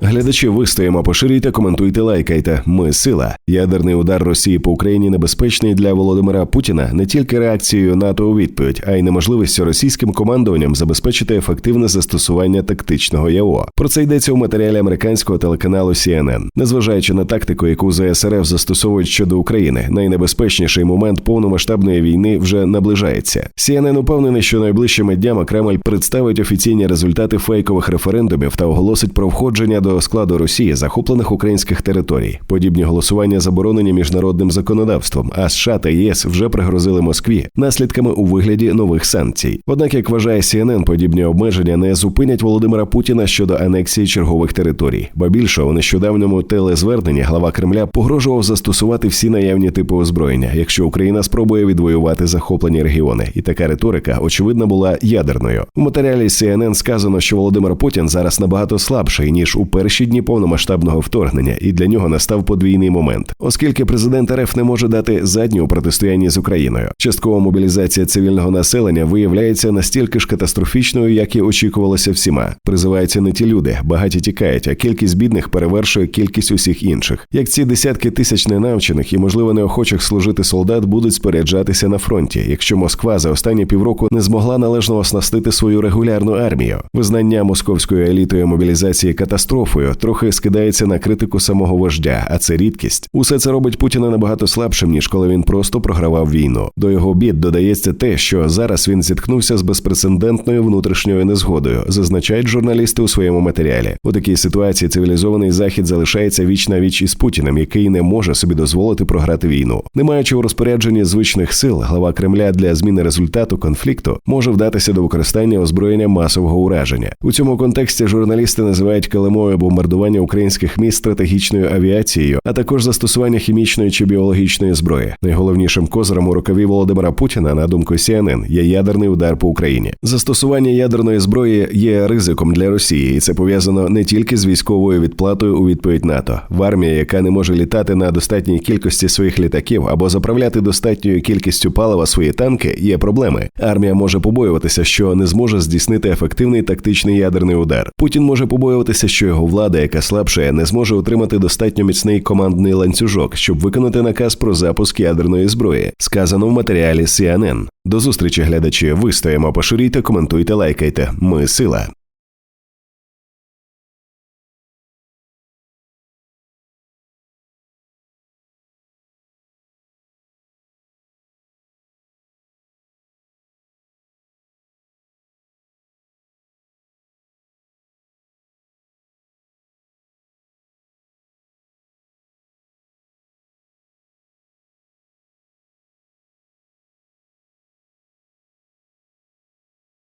глядачі, вистоїмо, поширюйте, коментуйте, лайкайте. Ми сила. Ядерний удар Росії по Україні небезпечний для Володимира Путіна не тільки реакцією НАТО у відповідь, а й неможливістю російським командуванням забезпечити ефективне застосування тактичного ЯО. Про це йдеться у матеріалі американського телеканалу CNN. Незважаючи на тактику, яку ЗСРФ застосовують щодо України, найнебезпечніший момент повномасштабної війни вже наближається. CNN упевнений, що найближчими днями Кремль представить офіційні результати фейкових референдумів та оголосить про входження до складу Росії захоплених українських територій. Подібні голосування заборонені міжнародним законодавством. А США та ЄС вже пригрозили Москві наслідками у вигляді нових санкцій. Однак, як вважає CNN, подібні обмеження не зупинять Володимира Путіна щодо анексії чергових територій. Ба більше у нещодавньому телезверненні глава Кремля погрожував застосувати всі наявні типи озброєння, якщо Україна спробує відвоювати захоплені регіони. І така риторика очевидно була ядерною. У матеріалі CNN сказано, що Володимир Путін зараз набагато слабший ніж у перші дні повномасштабного вторгнення, і для нього настав подвійний момент, оскільки президент РФ не може дати задню у протистоянні з Україною. Часткова мобілізація цивільного населення виявляється настільки ж катастрофічною, як і очікувалося всіма. Призиваються не ті люди, багаті тікають, а кількість бідних перевершує кількість усіх інших. Як ці десятки тисяч ненавчених і, можливо, неохочих служити солдат будуть споряджатися на фронті, якщо Москва за останні півроку не змогла належно оснастити свою регулярну армію. Визнання московською елітою мобілізації катастрофою трохи скидається на критику самого вождя, а це рідкість. Усе це робить Путіна набагато слабшим ніж коли він просто програвав війну. До його бід додається те, що зараз він зіткнувся з безпрецедентною внутрішньою незгодою, зазначають журналісти у своєму матеріалі. У такій ситуації цивілізований захід залишається віч на віч із Путіним, який не може собі дозволити програти війну. Не маючи у розпорядженні звичних сил, глава Кремля для зміни результату конфлікту може вдатися до використання озброєння масового ураження. У цьому контексті журналісти називають килимою бомбардування українських міст стратегічною авіацією, а також застосування хімічної чи біологічної зброї. Найголовнішим козиром у рукаві Володимира Путіна, на думку CNN, є ядерний удар по Україні. Застосування ядерної зброї є ризиком для Росії, і це пов'язано не тільки з військовою відплатою у відповідь НАТО. В армії, яка не може літати на достатній кількості своїх літаків або заправляти достатньою кількістю палива свої танки, є проблеми. Армія може побоюватися, що не зможе здійснити ефективний тактичний ядерний удар. Путін може побоюватися, що його влада, яка слабшає, не зможе отримати достатньо міцний командний ланцюжок, щоб виконати наказ про запуск ядерної зброї, сказано в матеріалі CNN. До зустрічі, глядачі. Ви стоїмо, поширюйте, коментуйте, лайкайте. Ми сила.